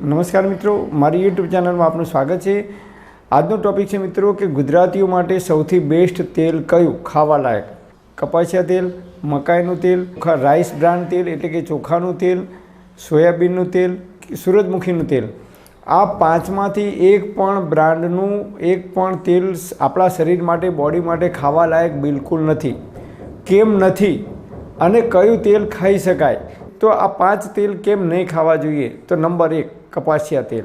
નમસ્કાર મિત્રો, મારી યુટ્યુબ ચેનલમાં આપનું સ્વાગત છે. આજનો ટોપિક છે મિત્રો કે ગુજરાતીઓ માટે સૌથી બેસ્ટ તેલ કયું? ખાવા લાયક કપાસિયા તેલ, મકાઈનું તેલ રાઈસ બ્રાન્ડ તેલ એટલે કે ચોખાનું તેલ, સોયાબીનનું તેલ સૂરજમુખીનું તેલ. આ પાંચમાંથી એક પણ બ્રાન્ડનું એક પણ તેલ આપણા શરીર માટે બોડી માટે ખાવા લાયક બિલકુલ નથી. કેમ નથી? અને કયું તેલ ખાઈ શકાય? તો આ પાંચ તેલ કેમ નહીં ખાવા જોઈએ? તો નંબર એક કપાસિયા તેલ.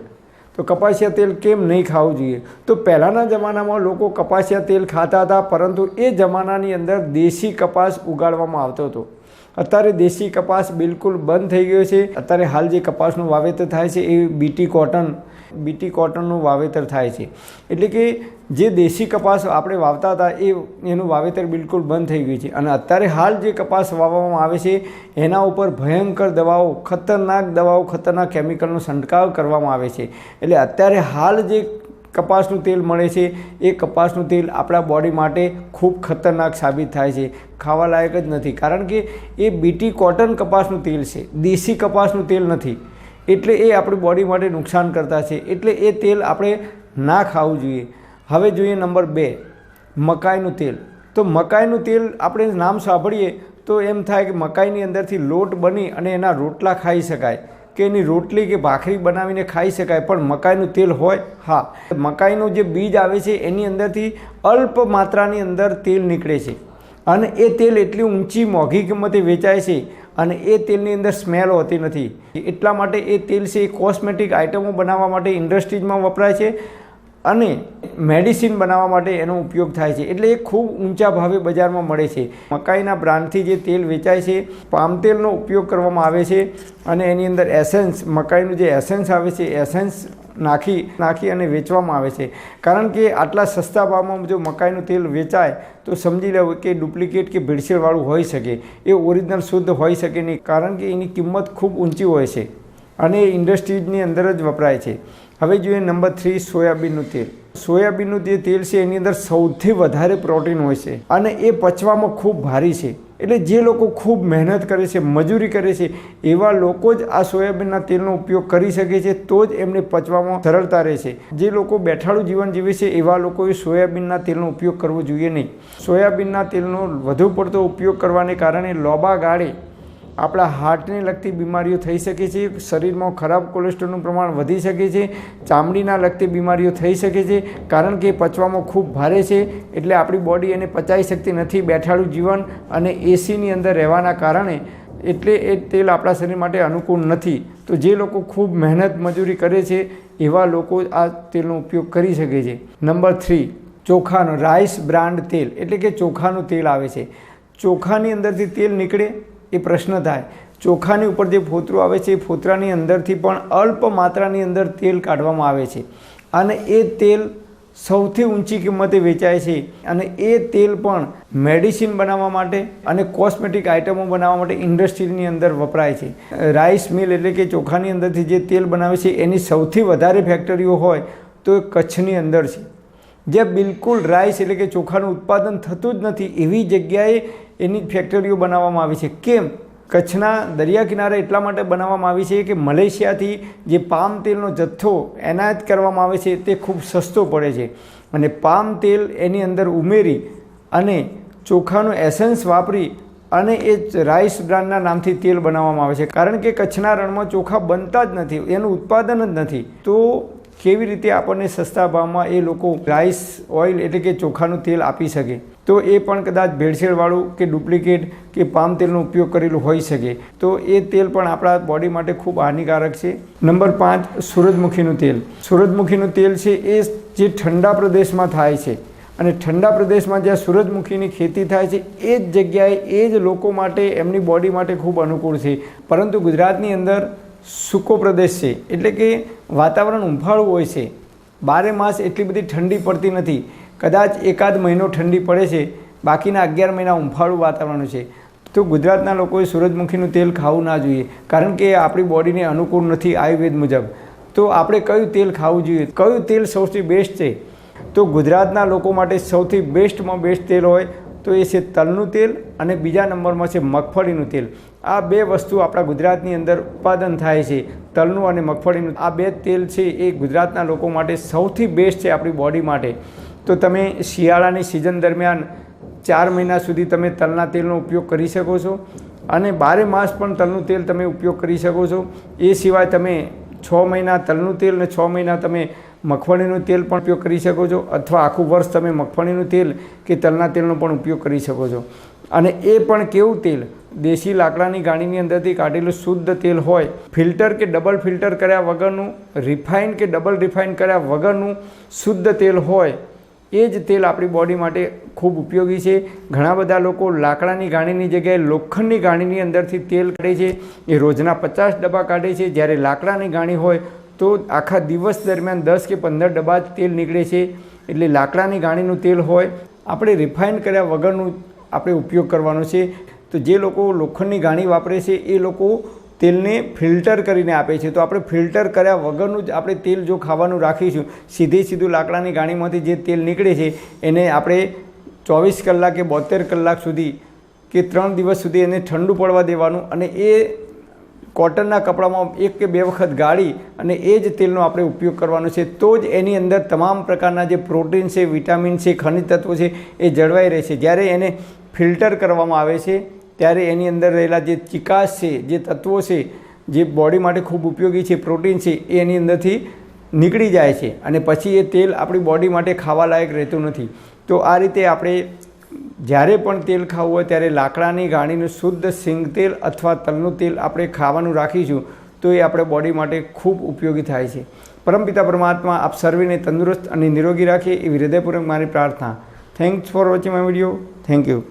તો કપાસિયા તેલ કેમ નહીં ખાવું જોઈએ? તો પહેલાંના જમાનામાં લોકો કપાસિયા તેલ ખાતા હતા, પરંતુ એ જમાનાની અંદર દેશી કપાસ ઉગાડવામાં આવતો હતો. અત્યારે દેશી કપાસ બિલકુલ બંધ થઈ ગયો છે. અત્યારે હાલ જે કપાસનું વાવેતર થાય છે એ બીટી કોટન બીટી કોટનનું વાવેતર થાય છે. એટલે કે જે દેશી કપાસ આપણે વાવતા હતા એ એનું વાવેતર બિલકુલ બંધ થઈ ગયું છે. અને અત્યારે હાલ જે કપાસ વાવવામાં આવે છે, એના ઉપર ભયંકર દવાઓ, ખતરનાક દવાઓ, ખતરનાક કેમિકલનો છંટકાવ કરવામાં આવે છે. એટલે અત્યારે હાલ જે કપાસનું તેલ મળે છે, એ કપાસનું તેલ આપણા બોડી માટે ખૂબ ખતરનાક સાબિત થાય છે. ખાવા લાયક જ નથી. કારણ કે એ બીટી કોટન કપાસનું તેલ છે. દેશી કપાસનું તેલ નથી. એટલે એ આપણી બોડી માટે નુકસાન કરતા છે. એટલે એ તેલ આપણે ના ખાવું જોઈએ. હવે જોઈએ નંબર બે, મકાઈનું તેલ. તો મકાઈનું તેલ આપણે નામ સાંભળીએ તો એમ થાય કે મકાઈની અંદરથી લોટ બની અને એના રોટલા ખાઈ શકાય કે એની રોટલી કે ભાખરી બનાવીને ખાઈ શકાય, પણ મકાઈનું તેલ હોય, હા. મકાઈનું જે બીજ આવે છે, એની અંદરથી અલ્પ માત્રાની અંદર તેલ નીકળે છે. અને એ તેલ એટલી ઊંચી મોંઘી કિંમતે વેચાય છે અને એ તેલની અંદર સ્મેલ હોતી નથી. એટલા માટે એ તેલ છે એ કોસ્મેટિક આઇટમો બનાવવા માટે ઇન્ડસ્ટ્રીઝમાં વપરાય છે અને મેડિસિન બનાવવા માટે એનો ઉપયોગ થાય છે. એટલે એ ખૂબ ઊંચા ભાવે બજારમાં મળે છે. મકાઈના બ્રાન્ડથી જે તેલ વેચાય છે, પામ તેલનો ઉપયોગ કરવામાં આવે છે અને એની અંદર એસેન્સ મકાઈનું જે એસેન્સ આવે છે એસેન્સ નાખી નાખી અને વેચવામાં આવે છે. કારણ કે આટલા સસ્તા ભાવમાં જો મકાઈનું તેલ વેચાય, તો સમજી લેવું કે ડુપ્લિકેટ કે ભેળસેળવાળું હોઈ શકે. એ ઓરિજિનલ શુદ્ધ હોઈ શકે નહીં, કારણ કે એની કિંમત ખૂબ ઊંચી હોય છે અને એ ઇન્ડસ્ટ્રીઝની અંદર જ વપરાય છે. હવે જોઈએ નંબર થ્રી, સોયાબીનનું તેલ. સોયાબીનનું જે તેલ છે, એની અંદર સૌથી વધારે પ્રોટીન હોય છે અને એ પચવામાં ખૂબ ભારી છે. એટલે જે લોકો ખૂબ મહેનત કરે છે, મજૂરી કરે છે, એવા લોકો જ આ સોયાબીનના તેલનો ઉપયોગ કરી શકે છે, તો જ એમને પચવામાં સરળતા રહે છે. જે લોકો બેઠાડું જીવન જીવે છે, એવા લોકોએ સોયાબીનના તેલનો ઉપયોગ કરવો જોઈએ નહીં. સોયાબીનના તેલનો વધુ પડતો ઉપયોગ કરવાને કારણે લોબા ગાળે આપણા હાર્ટને લગતી બીમારીઓ થઈ શકે છે, શરીરમાં ખરાબ કોલેસ્ટ્રોલનું પ્રમાણ વધી શકે છે, ચામડીના લગતી બીમારીઓ થઈ શકે છે, કારણ કે પચવામાં ખૂબ ભારે છે, એટલે આપણી બોડી એને પચાવી શકતી નથી, બેઠાડું જીવન અને એસીની અંદર રહેવાના કારણે, એટલે એ તેલ આપણા શરીર માટે અનુકૂળ નથી. તો જે લોકો ખૂબ મહેનત મજૂરી કરે છે, એવા લોકો આ તેલનો ઉપયોગ કરી શકે છે. નંબર થ્રી, ચોખાનો રાઈસ બ્રાન્ડ તેલ, એટલે કે ચોખાનું તેલ આવે છે. ચોખાની અંદરથી તેલ નીકળે એ પ્રશ્ન થાય. ચોખાની ઉપર જે ફોતરું આવે છે, એ ફોતરાની અંદરથી પણ અલ્પ માત્રાની અંદર તેલ કાઢવામાં આવે છે. અને એ તેલ સૌથી ઊંચી કિંમતે વેચાય છે. અને એ તેલ પણ મેડિસિન બનાવવા માટે અને કોસ્મેટિક આઇટમો બનાવવા માટે ઇન્ડસ્ટ્રીની અંદર વપરાય છે. રાઈસ મિલ એટલે કે ચોખાની અંદરથી જે તેલ બનાવે છે, એની સૌથી વધારે ફેક્ટરીઓ હોય તો એ કચ્છની અંદર છે. જ્યાં બિલકુલ રાઈસ એટલે કે ચોખાનું ઉત્પાદન થતું જ નથી, એવી જગ્યાએ એની ફેક્ટરીઓ બનાવવામાં આવી છે. કેમ? કચ્છના દરિયા કિનારે એટલા માટે બનાવવામાં આવી છે કે મલેશિયાથી જે પામ તેલનો જથ્થો એનાયત કરવામાં આવે છે, તે ખૂબ સસ્તો પડે છે. અને પામ તેલ એની અંદર ઉમેરી અને ચોખાનું એસેન્સ વાપરી અને એ જ રાઈસ બ્રાન્ડના નામથી તેલ બનાવવામાં આવે છે. કારણ કે કચ્છના રણમાં ચોખા બનતા જ નથી, એનું ઉત્પાદન જ નથી. તો કેવી રીતે આપણને સસ્તા ભાવમાં એ લોકો રાઈસ ઓઇલ એટલે કે ચોખાનું તેલ આપી શકે. તો એ પણ કદાચ ભેળસેળવાળું કે ડુપ્લિકેટ કે પામ તેલનો ઉપયોગ કરેલું હોઈ શકે. તો એ તેલ પણ આપણા બોડી માટે ખૂબ હાનિકારક છે. નંબર પાંચ, સૂરજમુખીનું તેલ. સૂરજમુખીનું તેલ છે એ જે ઠંડા પ્રદેશમાં થાય છે. અને ઠંડા પ્રદેશમાં જ્યાં સૂરજમુખીની ખેતી થાય છે, એ જ જગ્યાએ એ જ લોકો માટે, એમની બોડી માટે ખૂબ અનુકૂળ છે. પરંતુ ગુજરાતની અંદર સૂકો પ્રદેશ છે એટલે કે વાતાવરણ ઉંફાળું હોય છે. બારે માસ એટલી બધી ઠંડી પડતી નથી. કદાચ એકાદ મહિનો ઠંડી પડે છે. બાકીના અગિયાર મહિના ઉંફાળું વાતાવરણ છે. તો ગુજરાતના લોકોએ સૂરજમુખીનું તેલ ખાવું ના જોઈએ. કારણ કે આપણી બોડીને અનુકૂળ નથી આયુર્વેદ મુજબ. તો આપણે કયું તેલ ખાવું જોઈએ? કયું તેલ સૌથી બેસ્ટ છે? તો ગુજરાતના લોકો માટે સૌથી બેસ્ટમાં બેસ્ટ તેલ હોય તો એ છે તલનું તેલ અને બીજા નંબરમાં છે મગફળીનું તેલ. આ બે વસ્તુ આપણા ગુજરાતની અંદર ઉત્પાદન થાય છે, તલનું અને મગફળીનું. આ બે તેલ છે એ ગુજરાતના લોકો માટે સૌથી બેસ્ટ છે આપણી બોડી માટે. તો તમે શિયાળાની સિઝન દરમિયાન ચાર મહિના સુધી તમે તલના તેલનો ઉપયોગ કરી શકો છો અને બારે માસ પણ તલનું તેલ તમે ઉપયોગ કરી શકો છો. એ સિવાય તમે છ મહિના તલનું તેલ ને છ મહિના તમે મગફળીનું તેલ પણ ઉપયોગ કરી શકો છો અથવા આખું વર્ષ તમે મગફળીનું તેલ કે તલના તેલનો પણ ઉપયોગ કરી શકો છો. અને એ પણ કેવું તેલ? દેશી લાકડાની ગાડીની અંદરથી કાઢેલું શુદ્ધ તેલ હોય, ફિલ્ટર કે ડબલ ફિલ્ટર કર્યા વગરનું, રિફાઇન કે ડબલ રિફાઇન કર્યા વગરનું શુદ્ધ તેલ હોય, એ જ તેલ આપણી બોડી માટે ખૂબ ઉપયોગી છે. ઘણા બધા લોકો લાકડાની ગાણીની જગ્યાએ લોખંડની ગાણીની અંદરથી તેલ કાઢે છે. એ રોજના પચાસ ડબ્બા કાઢે છે. જ્યારે લાકડાની ગાણી હોય તો આખા દિવસ દરમિયાન દસ કે પંદર ડબ્બા તેલ નીકળે છે. એટલે લાકડાની ગાણીનું તેલ હોય, આપણે રિફાઇન કર્યા વગરનું આપણે ઉપયોગ કરવાનો છે. તો જે લોકો લોખંડની ગાણી વાપરે છે, એ લોકો તેલને ફિલ્ટર કરીને આપે છે. તો આપણે ફિલ્ટર કર્યા વગરનું જ આપણે તેલ જો ખાવાનું રાખીશું, સીધે સીધું લાકડાની ગાણીમાંથી જે તેલ નીકળે છે, એને આપણે ચોવીસ કલાક કે બોતેર કલાક સુધી કે ત્રણ દિવસ સુધી એને ઠંડુ પડવા દેવાનું અને એ કોટનના કપડામાં એક કે બે વખત ગાળી અને એ જ તેલનો આપણે ઉપયોગ કરવાનો છે, તો જ એની અંદર તમામ પ્રકારના જે પ્રોટીન છે, વિટામિન છે, ખનિજ તત્વો છે, એ જળવાઈ રહે છે. જ્યારે એને ફિલ્ટર કરવામાં આવે છે, ત્યારે એની અંદર રહેલા જે ચિકાસ છે, જે તત્વો છે, જે બોડી માટે ખૂબ ઉપયોગી છે, પ્રોટીન છે, એ એની અંદરથી નીકળી જાય છે અને પછી એ તેલ આપણી બોડી માટે ખાવા લાયક રહેતું નથી. તો આ રીતે આપણે જ્યારે પણ તેલ ખાવું હોય ત્યારે લાકડાની ગાણીનું શુદ્ધ સિંગ તેલ અથવા તલનું તેલ આપણે ખાવાનું રાખીશું, તો એ આપણે બોડી માટે ખૂબ ઉપયોગી થાય છે. પરમપિતા પરમાત્મા, આપ સર્વેને તંદુરસ્ત અને નિરોગી રાખે એવી હૃદયપૂર્વક મારી પ્રાર્થના. Thanks for watching my video thank you